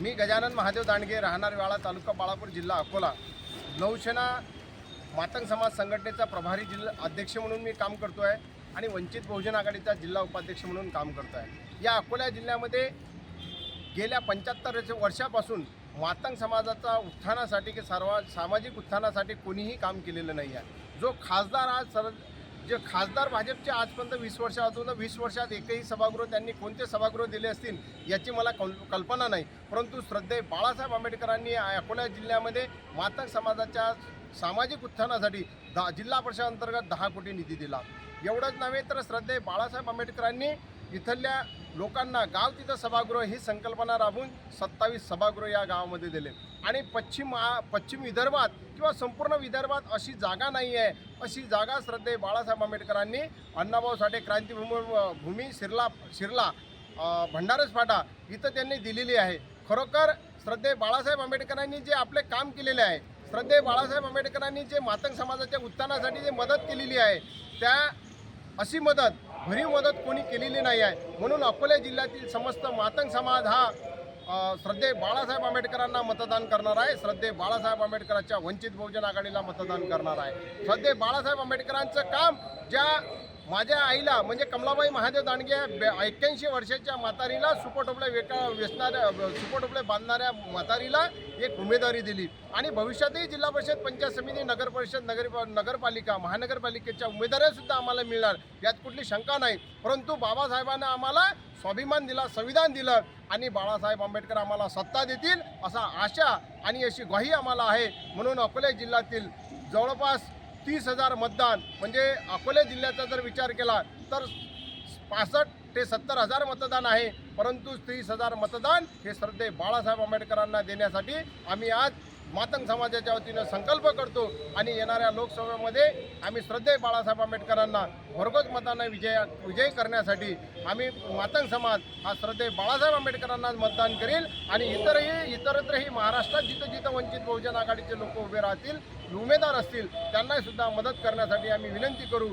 मी गजानन महादेव दांडगे राहणार वेळा तालुका बाळापूर जिल्हा अकोला. नौसेना मातंग समाज संघटनेचा प्रभारी जिल्हा अध्यक्ष म्हणून मी काम करतो आहे आणि वंचित बहुजन आघाडीचा जिल्हा उपाध्यक्ष म्हणून काम करतो आहे या अकोला जिल्ह्यामध्ये गेल्या पंच्याहत्तर वर्षापासून मातंग समाजाचा उत्थानासाठी की सर्व सामाजिक उत्थानासाठी कोणीही काम केलेलं नाही आहे. जो खासदार आज सर जे खासदार भाजपचे आजपर्यंत वीस वर्षातून वीस वर्षात एकही सभागृह त्यांनी कोणते सभागृह दिले असतील याची मला कल कल्पना नाही. परंतु श्रद्धे बाळासाहेब आंबेडकरांनी अकोला जिल्ह्यामध्ये मातक समाजाच्या सामाजिक उत्थानासाठी दहा जिल्हा परिषद अंतर्गत दहा कोटी निधी दिला. एवढंच नव्हे तर श्रद्धे बाळासाहेब आंबेडकरांनी इथल्या लोकांना गाव तिथं सभागृह ही संकल्पना राबवून सत्तावीस सभागृह या गावामध्ये दिले. आणि पश्चिम पश्चिम विदर्भात किंवा संपूर्ण विदर्भात अशी जागा नाही आहे. अशी जागा श्रद्धे बाळासाहेब आंबेडकरांनी अण्णाभाऊ साठे क्रांतीभूमी भूमी शिरला शिरला भंडारस फाटा इथं त्यांनी दिलेली आहे. खरोखर श्रद्धे बाळासाहेब आंबेडकरांनी जे आपले काम केलेले आहे श्रद्धे बाळासाहेब आंबेडकरांनी जे मातंग समाजाच्या उत्थानासाठी जे मदत केलेली आहे त्या अशी मदत भरीव मदत कोणी केलेली नाही आहे. म्हणून अकोला जिल्ह्यातील समस्त मातंग समाज हा श्रद्धे बाळासाहेब आंबेडकरांना मतदान करणार आहे. श्रद्धे बाळासाहेब आंबेडकरांच्या वंचित बहुजन आघाडीला मतदान करणार आहे. श्रद्धे बाळासाहेब आंबेडकरांचं काम ज्या माझ्या आईला म्हणजे कमलाबाई महादेव दांडगे एक्क्याऐंशी वर्षाच्या म्हातारीला सुपटोपले वेका वेचणाऱ्या सुपटोपले बांधणाऱ्या म्हातारीला एक उमेदवारी दिली. आणि भविष्यातही जिल्हा परिषद पंचायत समिती नगर परिषद नगर नगरपालिका महानगरपालिकेच्या उमेदवाऱ्यासुद्धा आम्हाला मिळणार. यात कुठली शंका नाही. परंतु बाबासाहेबांना आम्हाला स्वाभिमान दिला संविधान दिलं आणि बाळासाहेब आंबेडकर आम्हाला सत्ता देतील असा आशा आणि अशी ग्वाही आम्हाला आहे. म्हणून अकोला जिल्ह्यातील जवळपास तीस हजार मतदान म्हणजे अकोले जिल्ह्याचा जर विचार केला तर पासष्ट ते सत्तर हजार मतदान आहे. परंतु तीस हजार मतदान हे श्रद्धे बाळासाहेब आंबेडकरांना देण्यासाठी आम्ही आज मातंग समाजाच्या वतीनं संकल्प करतो आणि येणाऱ्या लोकसभेमध्ये आम्ही श्रद्धे बाळासाहेब आंबेडकरांना भरघोस मतांना विजय विजय करण्यासाठी आम्ही मातंग समाज हा श्रद्धे बाळासाहेब आंबेडकरांना मतदान करेल आणि इतरही इतरत्रही महाराष्ट्रात जिथं जिथं वंचित बहुजन आघाडीचे लोक उभे राहतील उमेदवार असतील त्यांनासुद्धा मदत करण्यासाठी आम्ही विनंती करू.